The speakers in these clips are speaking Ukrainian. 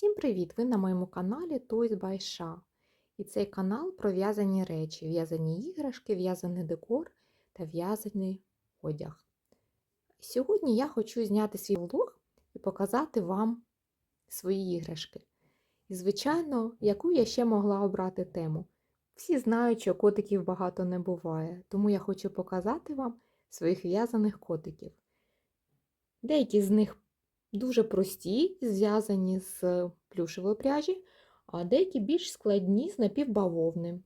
Всім привіт! Ви на моєму каналі Toys by Sha. І цей канал про в'язані речі, в'язані іграшки, в'язаний декор та в'язаний одяг. Сьогодні я хочу зняти свій влог і показати вам свої іграшки. І, звичайно, яку я ще могла обрати тему. Всі знають, що котиків багато не буває, тому я хочу показати вам своїх в'язаних котиків. Деякі з них дуже прості, зв'язані з плюшевої пряжі, а деякі більш складні з напівбавовни.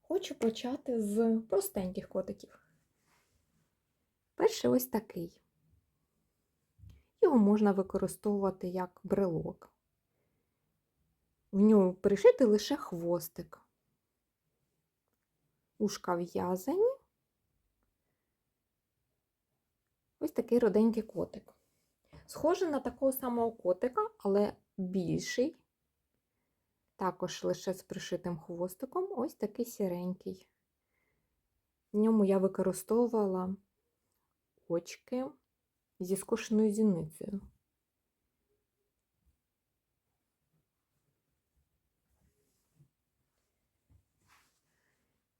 Хочу почати з простеньких котиків. Перший ось такий. Його можна використовувати як брелок. В нього пришити лише хвостик. Ушка в'язані. Ось такий роденький котик. Схожий на такого самого котика, але більший. Також лише з пришитим хвостиком, ось такий сіренький. В ньому я використовувала очки зі скошеною зіницею.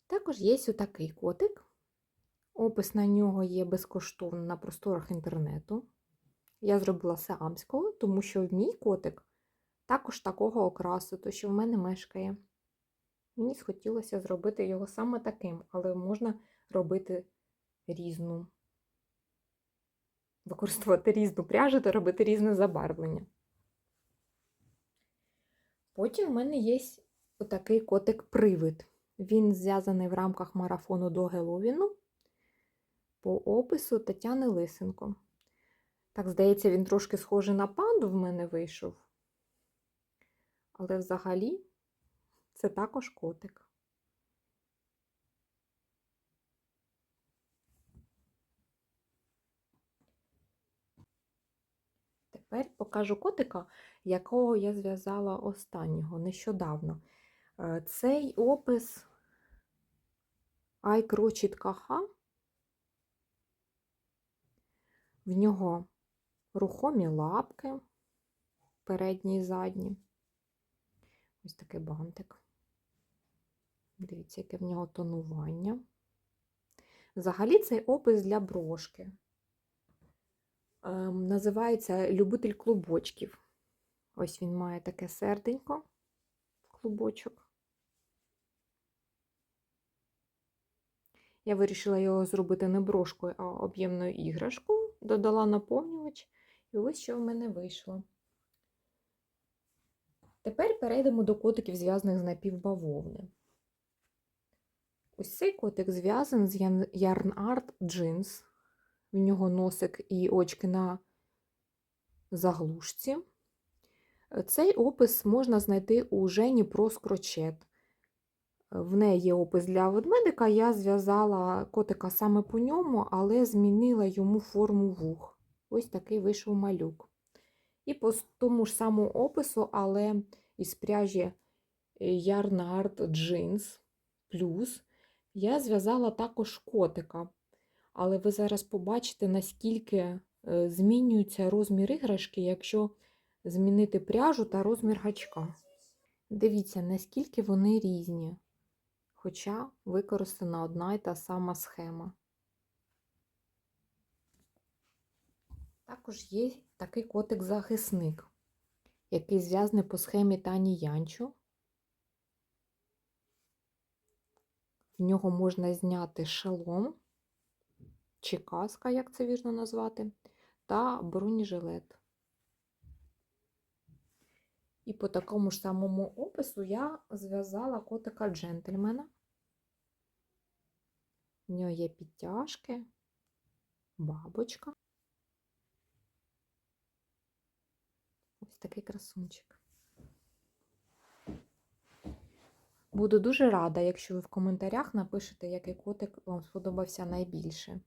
Також є ось такий котик. Опис на нього є безкоштовно на просторах інтернету. Я зробила сеамського, тому що мій котик також такого окрасу, то що в мене мешкає. Мені схотілося зробити його саме таким, але можна робити різну, використовувати різну пряжу та робити різне забарвлення. Потім в мене є отакий котик-привид. Він зв'язаний в рамках марафону до Геловіну по опису Тетяни Лисенко. Так, здається, він трошки схожий на панду в мене вийшов. Але взагалі це також котик. Тепер покажу котика, якого я зв'язала останнього нещодавно. Е, Цей опис KH. В нього рухомі лапки, передні і задні. Ось такий бантик. Дивіться, яке в нього тонування. Взагалі цей опис для брошки. Ем, називається Любитель клубочків. Ось він має таке серденько, клубочок. Я вирішила його зробити не брошкою, а об'ємною іграшкою, додала наповнювач, і ось що в мене вийшло. Тепер перейдемо до котиків, зв'язаних з напівбавовни. Ось цей котик зв'язаний з Yarn Art Jeans. В нього носик і очки на заглушці. Цей опис можна знайти у Жені про скрочет. В неї є опис для ведмедика, я зв'язала котика саме по ньому, але змінила йому форму вух. Ось такий вийшов малюк. І по тому ж самому опису, але із пряжі Art Jeans Plus я зв'язала також котика. Але ви зараз побачите, наскільки змінюється розмір іграшки, якщо змінити пряжу та розмір гачка. Дивіться, наскільки вони різні, хоча використана одна і та сама схема. Також є такий котик-захисник, який зв'язаний по схемі Тані Янчу. В нього можна зняти шалом, чи каска, як це вірно назвати, та бронежилет. І по такому ж самому опису я зв'язала котика джентльмена. В нього є підтяжки, бабочка. Такий красунчик. Буду дуже рада, якщо ви в коментарях напишете, який котик вам сподобався найбільше.